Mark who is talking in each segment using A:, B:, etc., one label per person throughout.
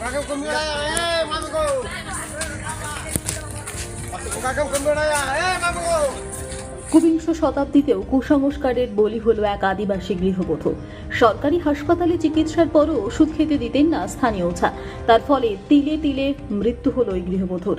A: Kakak
B: শতাব্দীতেও কুসংস্কারের বলি হলো এক আদিবাসী গৃহবধূ। সরকারি হাসপাতালে চিকিৎসার পরও ওষুধ খেতে দিতেন না স্থানীয় ওঝা। তার ফলে তিলে তিলে মৃত্যু হলো ওই গৃহবধূর।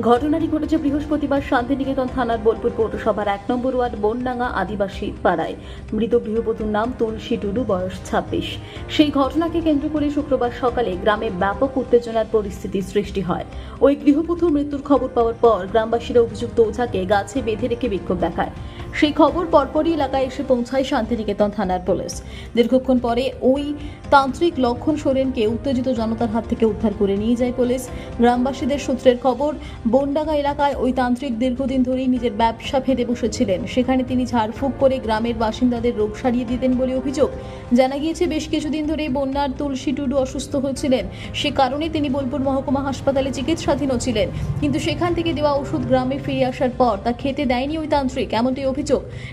B: ঘটনাটি ঘটেছে বৃহস্পতিবার শান্তিনিকেতন থানার বোলপুর পৌরসভার এক নম্বর ওয়ার্ড বনডাঙ্গা আদিবাসী পাড়ায়। মৃত গৃহবধূর নাম তুলসী টুডু, বয়স ছাব্বিশ। সেই ঘটনাকে কেন্দ্র করে শুক্রবার সকালে গ্রামে ব্যাপক উত্তেজনার পরিস্থিতি সৃষ্টি হয়। ওই গৃহবধূর মৃত্যুর খবর পাওয়ার পর গ্রামবাসীরা অভিযুক্ত ওঝাকে গাছে বেঁধে রেখে বিক্ষোভ দেখায়। সেই খবর পরপরই এলাকায় এসে পৌঁছায় শান্তিনিকেতন থানার পুলিশ। দীর্ঘক্ষণ পরে ওই তান্ত্রিক লক্ষণ সোরেনকে উত্তেজিত জনতার হাত থেকে উদ্ধার করে নিয়ে যায় পুলিশ। গ্রামবাসীদের সূত্রের খবর, বনডাঙ্গা এলাকায় ওই তান্ত্রিক দীর্ঘদিন ধরেই নিজের ব্যবসা ফেঁদে বসেছিলেন। সেখানে তিনি ঝাড়ফুঁক করে গ্রামের বাসিন্দাদের রোগ সারিয়ে দিতেন বলে অভিযোগ। জানা গিয়েছে, বেশ কিছুদিন ধরেই বন্যার তুলসী টুডু অসুস্থ হয়েছিলেন। সে কারণে তিনি বোলপুর মহকুমা হাসপাতালে চিকিৎসাধীনও ছিলেন। কিন্তু সেখান থেকে দেওয়া ওষুধ গ্রামে ফিরে আসার পর তা খেতে দেয়নি ওই তান্ত্রিক। এমনটি অভিযোগ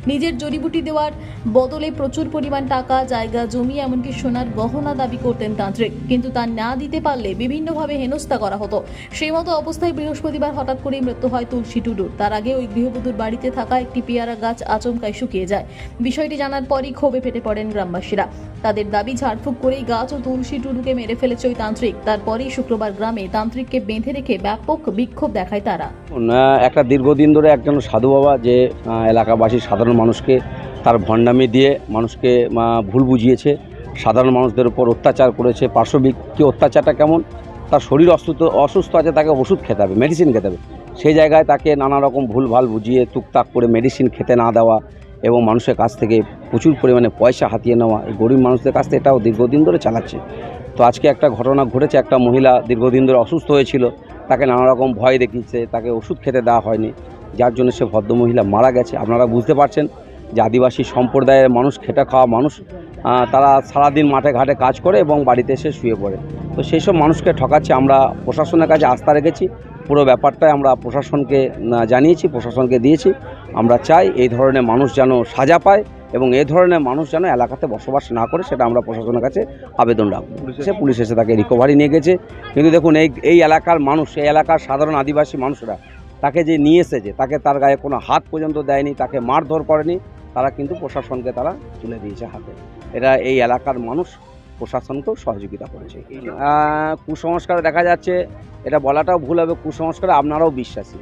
B: নিজের জড়িবুটি দেওয়ার বদলে প্রচুর পরিমাণ টাকা জায়গা জমি এমনকি সোনার গহনা দাবি করতেন তান্ত্রিক। কিন্তু তা না দিতে পারলে বিভিন্নভাবে হেনস্থা করা হতো। সেই মতো অবস্থায় বৃহস্পতিবার হঠাৎ করেই মৃত্যু হয় তুলসী টুডুর। তার আগে ওই গৃহবধূর বাড়িতে থাকা একটি পেয়ারা গাছ আচমকায় শুকিয়ে যায়। বিষয়টি জানার পরই ক্ষোভে ফেটে পড়েন গ্রামবাসীরা। তাদের দাবি ঝাড়ফুঁক করেই গাছ ও তুলসী টুডুকে মেরে ফেলেছে ওই তান্ত্রিক। তারপরেই শুক্রবার গ্রামে তান্ত্রিককে বেঁধে রেখে ব্যাপক বিক্ষোভ দেখায় তারা।
C: একটা দীর্ঘদিন ধরে একজন সাধু বাবা যে আহ, এলাকাবাসী সাধারণ মানুষকে তার ভণ্ডামি দিয়ে মানুষকে ভুল বুঝিয়েছে, সাধারণ মানুষদের উপর অত্যাচার করেছে পার্শ্ববিক কি অত্যাচারটা কেমন? তার শরীর অসুস্থ অসুস্থ আছে, তাকে ওষুধ খেতে হবে মেডিসিন খেতে হবে। সেই জায়গায় তাকে নানা রকম ভুলভাল বুঝিয়ে টুকটাক করে মেডিসিন খেতে না দেওয়া এবং মানুষের কাছ থেকে প্রচুর পরিমাণে পয়সা হাতিয়ে নেওয়া, এই গরিব মানুষদের কাছ থেকে এটাও দীর্ঘদিন ধরে চালাচ্ছে। তো আজকে একটা ঘটনা ঘটেছে, একটা মহিলা দীর্ঘদিন ধরে অসুস্থ হয়েছিল, তাকে নানা রকম ভয় দেখিয়েছে, তাকে ওষুধ খেতে দেওয়া হয়নি। যার জন্য সে ভদ্রমহিলা মারা গেছে। আপনারা বুঝতে পারছেন যে আদিবাসী সম্প্রদায়ের মানুষ খেটে খাওয়া মানুষ তারা সারাদিন মাঠে ঘাটে কাজ করে এবং বাড়িতে এসে শুয়ে পড়ে। তো সেই সব মানুষকে ঠকাচ্ছে আমরা প্রশাসনের কাছে আস্থা রেখেছি। পুরো ব্যাপারটাই আমরা প্রশাসনকে জানিয়েছি প্রশাসনকে দিয়েছি। আমরা চাই এই ধরনের মানুষ যেন সাজা পায় এবং এই ধরনের মানুষ যেন এলাকাতে বসবাস না করে সেটা আমরা প্রশাসনের কাছে আবেদন রাখব। সে পুলিশ এসে তাকে রিকভারি নিয়ে গেছে। কিন্তু দেখুন এই এই এলাকার মানুষ এই এলাকার সাধারণ আদিবাসী মানুষরা তাকে যে নিয়ে এসেছে, তাকে তার গায়ে কোনো হাত পর্যন্ত দেয়নি, তাকে মারধর করেনি, তারা কিন্তু প্রশাসনকে তারা তুলে দিয়েছে হাতে। এটা এই এলাকার মানুষ, প্রশাসনকেও সহযোগিতা করেছে। কুসংস্কার দেখা যাচ্ছে, এটা বলাটাও ভুল হবে, কুসংস্কারে আপনারাও বিশ্বাসী।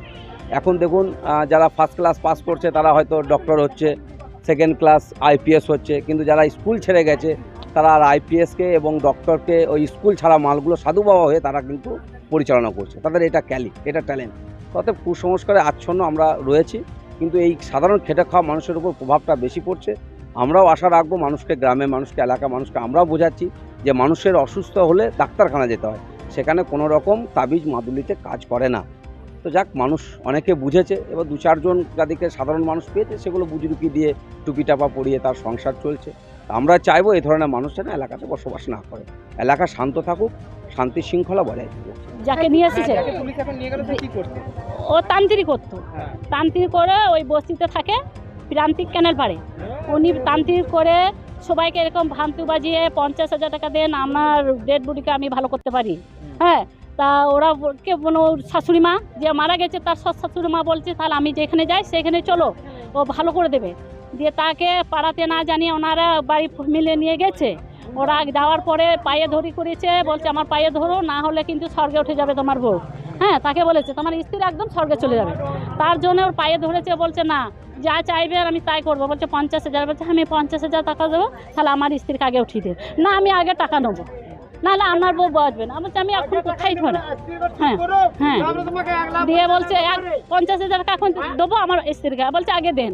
C: এখন দেখুন যারা ফার্স্ট ক্লাস পাস করছে, তারা হয়তো ডক্টর হচ্ছে সেকেন্ড ক্লাস আইপিএস হচ্ছে, কিন্তু যারা স্কুল ছেড়ে গেছে, তারা আর আইপিএসকে এবং ডক্টরকে ওই স্কুল ছাড়া মালগুলো সাধু বাবা হয়ে তারা কিন্তু পরিচালনা করছে। তাদের এটা ক্যালি, এটা ট্যালেন্ট অতএব কুসংস্কারে আচ্ছন্ন আমরা রয়েছি, কিন্তু এই সাধারণ খেটে খাওয়া মানুষের উপর প্রভাবটা বেশি পড়ছে। আমরাও আশা রাখব মানুষকে গ্রামে, মানুষকে এলাকা মানুষকে আমরাও বোঝাচ্ছি যে মানুষের অসুস্থ হলে ডাক্তারখানা যেতে হয়। সেখানে কোনো রকম তাবিজ মাদুলিতে কাজ করে না। তো যাক, মানুষ অনেকে বুঝেছে, এবার দু চারজন যাদেরকে সাধারণ মানুষ পেয়েছে, সেগুলো বুজরুকি দিয়ে টুপি টাপা পরিয়ে তার সংসার চলছে। আমরা চাইব এই ধরনের মানুষ যেন এলাকাতে বসবাস না করে। এলাকা শান্ত থাকুক শান্তি শৃঙ্খলা বজায় থাকুক।
D: যাকে নিয়ে এসেছে
E: যাকে পুলিশ এখন নিয়ে গেল সে কি করতো
D: ও তান্ত্রিক করতো।
E: হ্যাঁ।
D: তান্ত্রিক করে ওই বস্তিতে থাকে প্রান্তিক ক্যানেল পাড়ে। উনি তান্ত্রিক করে সবাইকে এরকম ভান্তু বাজিয়ে পঞ্চাশ হাজার টাকা দেন আমার ডেড বডিকে আমি ভালো করতে পারি। হ্যাঁ তা ওরা কে মানে ওর শাশুড়ি মা যে মারা গেছে তার সৎ শাশুড়ি মা বলছে তাহলে আমি যেখানে যাই সেখানে চলো। ও ভালো করে দেবে। দিয়ে তাকে পাড়াতে না জানিয়ে ওনারা বাড়ি মিলে নিয়ে গেছে। ওরা যাওয়ার পরে পায়ে ধরি করেছে বলছে আমার পায়ে ধরো না হলে কিন্তু স্বর্গে উঠে যাবে তোমার বউ। হ্যাঁ তাকে বলেছে তোমার স্ত্রী একদম স্বর্গে চলে যাবে। তার জন্য ওর পায়ে ধরেছে বলছে না যা চাইবে আর আমি তাই করব। বলছে পঞ্চাশ হাজার। বলছে আমি পঞ্চাশ হাজার টাকা দেবো তাহলে আমার স্ত্রীকে আগে উঠিয়ে দে। না আমি আগে টাকা নেব। নাহলে আমার বউ বাঁচবে না। বলছে আমি এখন কোথায় ধরে হ্যাঁ হ্যাঁ। দিয়ে বলছে এক পঞ্চাশ হাজার টাকা এখন দেবো আমার স্ত্রীকে। বলছে আগে দেন।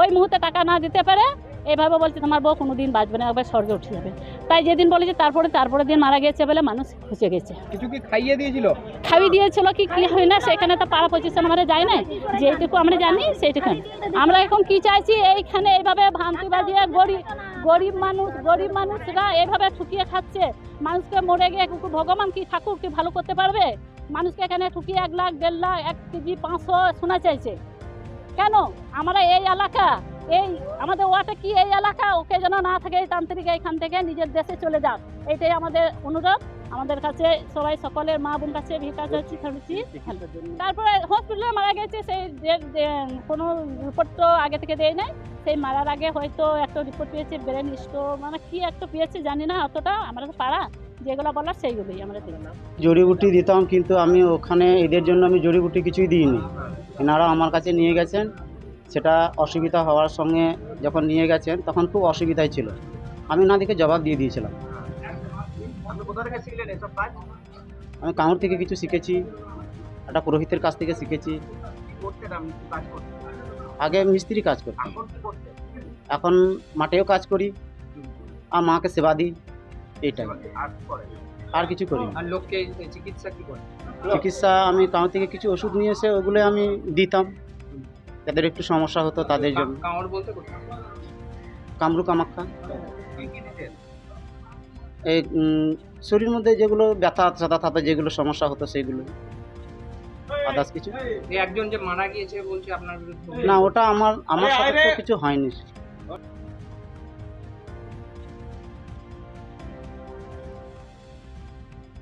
D: ওই মুহূর্তে টাকা না দিতে পারে এভাবে বলছে তোমার বউ কোনো দিন বাঁচবে না একবার স্বর্গে উঠে যাবে। তাই যেদিন বলেছে তারপরে তারপরে দিন মারা গেছে বলে মানুষ খুঁজে গেছে।
E: কিছু কি খাইয়ে দিয়েছিল?
D: খাইয়ে দিয়েছিল কি কি হয় না সেখানে তো পাড়া পজিশন আমরা যাই না যেটুকু আমরা জানি সেইটুকু। আমরা এখন কি চাইছি এইখানে এইভাবে ভাঙতি বাজিয়ে গরিব গরিব মানুষ গরিব মানুষরা এভাবে ঠুকিয়ে খাচ্ছে। মানুষকে মরে গিয়ে কুকুর ভগবান কি ঠাকুর কি ভালো করতে পারবে? মানুষকে এখানে ঠুকিয়ে এক লাখ দেড় লাখ এক কেজি পাঁচশো শোনা চাইছে। কেন? আমরা এই এলাকা, এই আমাদের ওয়াটা কি এই এলাকা? ওকে যেন না থাকে এই তান্ত্রিক এখান থেকে নিজের দেশে চলে যাক। এইটাই আমাদের অনুরোধ। আমাদের কাছে সবাই সকলের মা বোন কাছে তারপরে হসপিটালে মারা গেছে। সেই কোনো রিপোর্ট তো আগে থেকে দেয় নাই। সেই মারার আগে হয়তো একটা রিপোর্ট পেয়েছে ব্রেন স্টোর মানে কি একটা পেয়েছে জানি না অতটা। আমরা তো পাড়া। যেগুলো বলার সেইগুলোই আমরা
F: জড়িবুটি দিতাম, কিন্তু আমি ওখানে এদের জন্য আমি জড়িবুটি কিছুই দিইনি। এনারা আমার কাছে নিয়ে গেছেন। সেটা অসুবিধা হওয়ার সঙ্গে যখন নিয়ে গেছেন, তখন খুব অসুবিধাই ছিল। আমি না দেখে জবাব দিয়ে দিয়েছিলাম। আমি কামড় থেকে কিছু শিখেছি, একটা পুরোহিতের কাছ থেকে শিখেছি। আগে মিস্ত্রি কাজ করতাম।
E: এখন
F: মাঠেও কাজ করি, আর মাকে সেবা দিই, এইটাই।
E: আর
F: কিছু করি
E: লোককে চিকিৎসা কি করেন
F: চিকিৎসা আমি কামড় থেকে কিছু ওষুধ নিয়ে এসে ওগুলো আমি দিতাম। যাদের একটু সমস্যা হতো তাদের জন্য।
E: কামড় বলতে
F: কামরু কামাখ্যা।
E: কি কি দিতেন
F: এই শরীর মধ্যে যেগুলো ব্যথা সাদা থাতা যেগুলো সমস্যা হতো সেগুলো। আদার্স কিছু?
E: একজন যে মারা গিয়েছে বলছে আপনার
F: না ওটা আমার আমার সাথে তো কিছু হয়নি।